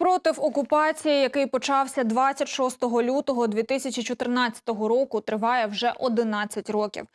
Спротив окупації, який почався 26 лютого 2014 року, триває вже 11 років.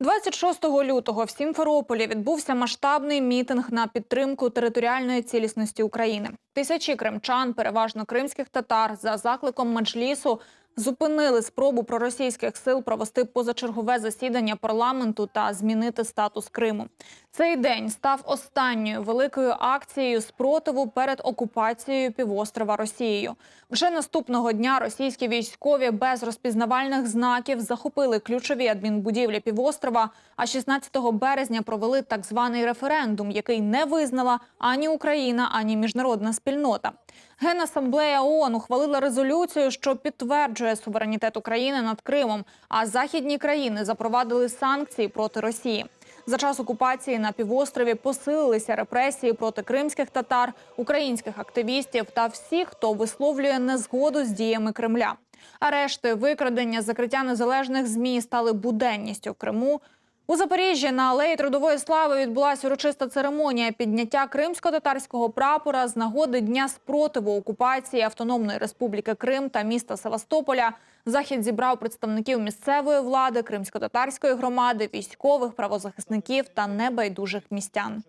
26 лютого в Сімферополі відбувся масштабний мітинг на підтримку територіальної цілісності України. Тисячі кримчан, переважно кримських татар, за закликом меджлісу зупинили спробу проросійських сил провести позачергове засідання парламенту та змінити статус Криму. Цей день став останньою великою акцією спротиву перед окупацією півострова Росією. Вже наступного дня російські військові без розпізнавальних знаків захопили ключові адмінбудівлі півострова. А 16 березня провели так званий референдум, який не визнала ані Україна, ані міжнародна спільнота. Генасамблея ООН ухвалила резолюцію, що підтверджує суверенітет України над Кримом. А західні країни запровадили санкції проти Росії. За час окупації на півострові посилилися репресії проти кримських татар, українських активістів та всіх, хто висловлює незгоду з діями Кремля. Арешти, викрадення, закриття незалежних змі стали буденністю в Криму. У Запоріжжі на алеї трудової слави відбулася урочиста церемонія підняття кримсько-татарського прапора з нагоди дня спротиву окупації Автономної Республіки Крим та міста Севастополя. Захід зібрав представників місцевої влади, кримсько-татарської громади, військових, правозахисників та небайдужих містян.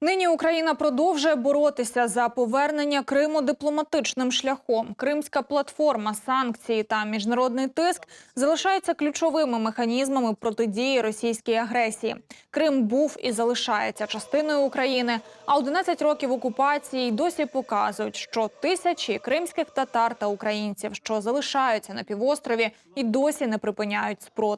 Нині Україна продовжує боротися за повернення Криму дипломатичним шляхом. Кримська платформа, санкції та міжнародний тиск залишаються ключовими механізмами протидії російській агресії. Крим був і залишається частиною України. А 11 років окупації досі показують, що тисячі кримських татар та українців, що залишаються на півострові, і досі не припиняють спротив.